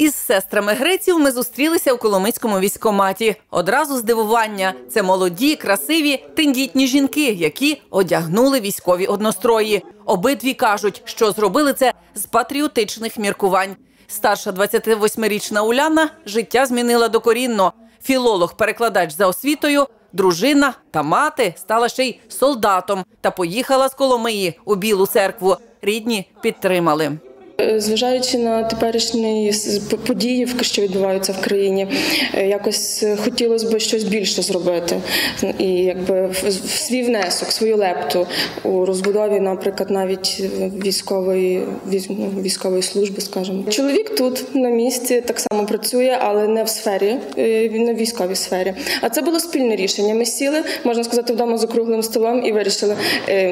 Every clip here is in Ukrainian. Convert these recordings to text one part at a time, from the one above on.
Із сестрами Греців ми зустрілися у Коломийському військкоматі. Одразу здивування. Це молоді, красиві, тендітні жінки, які одягнули військові однострої. Обидві кажуть, що зробили це з патріотичних міркувань. Старша 28-річна Уляна життя змінила докорінно. Філолог, перекладач за освітою, дружина та мати стала ще й солдатом та поїхала з Коломиї у Білу церкву. Рідні підтримали. Зважаючи на теперішні події, що відбуваються в країні, е, якось е, хотілося б щось більше зробити, і якби в свій внесок, свою лепту у розбудові, наприклад, навіть військової військ- ну, військової служби, скажімо. Чоловік тут на місці так само працює, але не в сфері, е, він не в військовій сфері. А це було спільне рішення. Ми сіли, можна сказати, вдома за круглим столом і вирішили.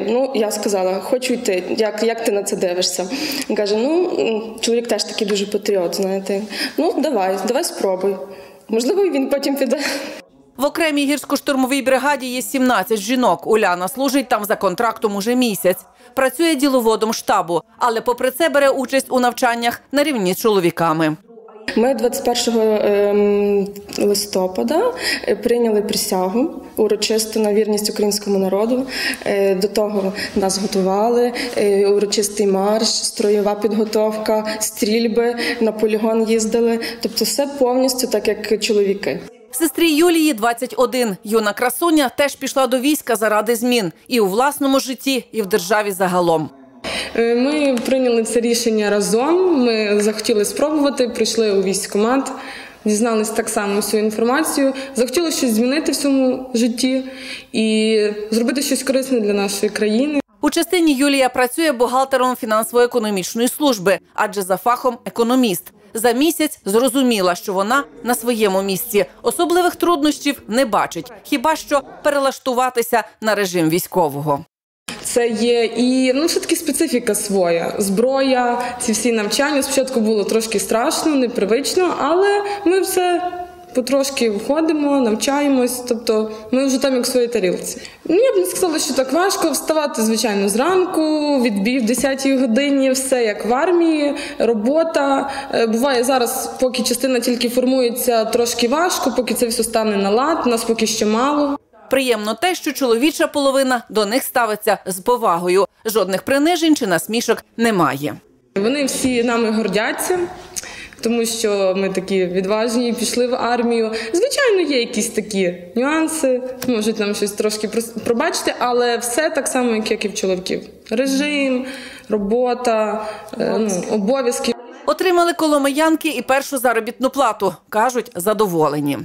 Ну, я сказала, хочу йти. Як, як ти на це дивишся? Каже: ну чоловік теж такий дуже патріот, знаєте. Ну, давай, давай спробуй. Можливо, він потім піде. В окремій гірсько-штурмовій бригаді є 17 жінок. Уляна служить там за контрактом уже місяць. Працює діловодом штабу, але попри це бере участь у навчаннях на рівні з чоловіками. Ми 21 ем, листопада е, прийняли присягу урочисто на вірність українському народу. Е, До того нас готували е, урочистий марш, строєва підготовка, стрільби, на полігон їздили. Тобто, все повністю так, як чоловіки. Сестрі Юлії 21. Юна красуня теж пішла до війська заради змін і у власному житті, і в державі загалом. Е, Ми прийняли це рішення разом. Ми захотіли спробувати, прийшли у військкомат, дізнались так само всю інформацію, захотіли щось змінити в своєму житті і зробити щось корисне для нашої країни. У частині Юлія працює бухгалтером фінансово-економічної служби, адже за фахом економіст. За місяць зрозуміла, що вона на своєму місці. Особливих труднощів не бачить, хіба що перелаштуватися на режим військового. Це є і ну все таки специфіка своя. Зброя, ці всі навчання. Спочатку було трошки страшно, непривично, але ми все потрошки входимо, навчаємось. Тобто ми вже там як в своїй тарілці. Ну я б не сказала, що так важко вставати, звичайно, зранку, відбій в 10 годині, все як в армії, робота. Е, Буває зараз, поки частина тільки формується, трошки важко, поки це все стане на лад, нас поки ще мало. Приємно те, що чоловіча половина до них ставиться з повагою. Жодних принижень чи насмішок немає. Вони всі нами гордяться, тому що ми такі відважні, пішли в армію. Звичайно, є якісь такі нюанси, можуть нам щось трошки пробачити, але все так само, як і в чоловіків: режим, робота, е, ну, обов'язки. Отримали коломиянки і першу заробітну плату. кажуть, задоволені.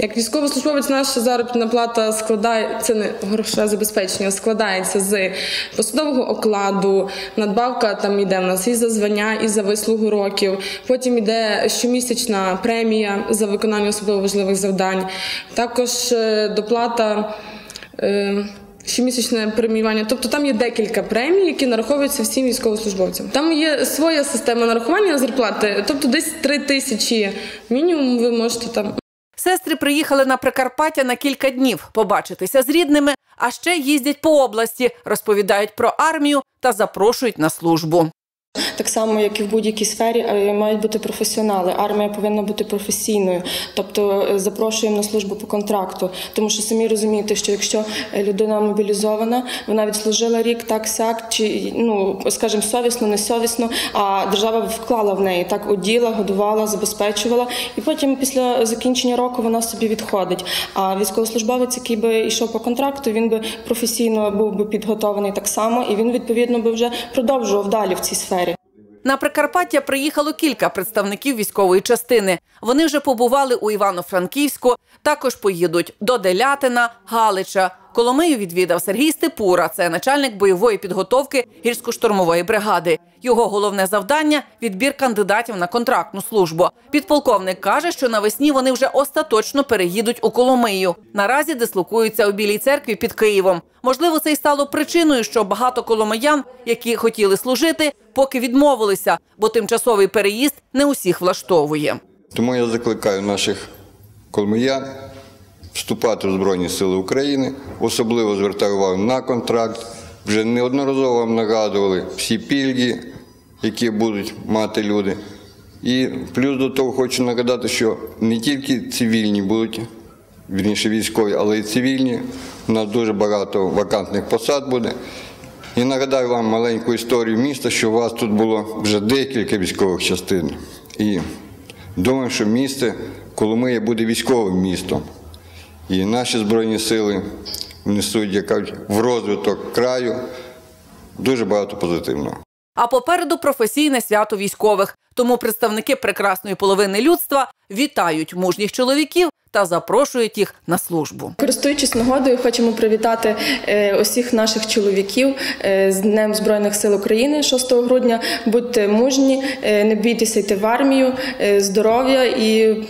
Як військовослужбовець, наша заробітна плата складає це не грошове забезпечення, складається з посадового окладу, надбавка там йде в нас і за звання, і за вислугу років. Потім йде щомісячна премія за виконання особливо важливих завдань. Також е, доплата. е, Щомісячне преміювання, тобто там є декілька премій, які нараховуються всім військовослужбовцям. Там є своя система нарахування зарплати, тобто десь 3 тисячі мінімум ви можете там Сестри приїхали на Прикарпаття на кілька днів побачитися з рідними, а ще їздять по області, розповідають про армію та запрошують на службу. Так само, як і в будь-якій сфері, е, мають бути професіонали. Армія повинна бути професійною, тобто е, запрошуємо на службу по контракту. Тому що самі розумієте, що якщо е, людина мобілізована, вона відслужила рік так сяк, чи ну скажімо, совісно, несовісно, а держава вклала в неї так оділа, годувала, забезпечувала, і потім після закінчення року вона собі відходить. А військовослужбовець, який би йшов по контракту, він би професійно був би підготований так само, і він відповідно би вже продовжував далі в цій сфері. На Прикарпаття приїхало кілька представників військової частини. Вони вже побували у Івано-Франківську, також поїдуть до Делятина, Галича. Коломию відвідав Сергій Степура, це начальник бойової підготовки гірсько-штурмової бригади. Його головне завдання відбір кандидатів на контрактну службу. Підполковник каже, що навесні вони вже остаточно переїдуть у Коломию. Наразі дислокуються у Білій церкві під Києвом. Можливо, це й стало причиною, що багато коломиян, які хотіли служити, поки відмовилися, бо тимчасовий переїзд не усіх влаштовує. Тому я закликаю наших коломиян вступати в Збройні Сили України, особливо звертаю увагу на контракт. Вже неодноразово вам нагадували всі пільги, які будуть мати люди. І плюс до того хочу нагадати, що не тільки цивільні будуть, вірніше військові, але й цивільні. У нас дуже багато вакантних посад буде. І нагадаю вам маленьку історію міста, що у вас тут було вже декілька військових частин. І думаю, що місто Коломия буде військовим містом. І наші Збройні сили внесуть як в розвиток краю дуже багато позитивного. А попереду професійне свято військових. Тому представники прекрасної половини людства вітають мужніх чоловіків та запрошують їх на службу. Користуючись нагодою, хочемо привітати е, усіх наших чоловіків е, з Днем Збройних сил України 6 грудня. Будьте мужні, е, не бійтеся йти в армію, здоров'я і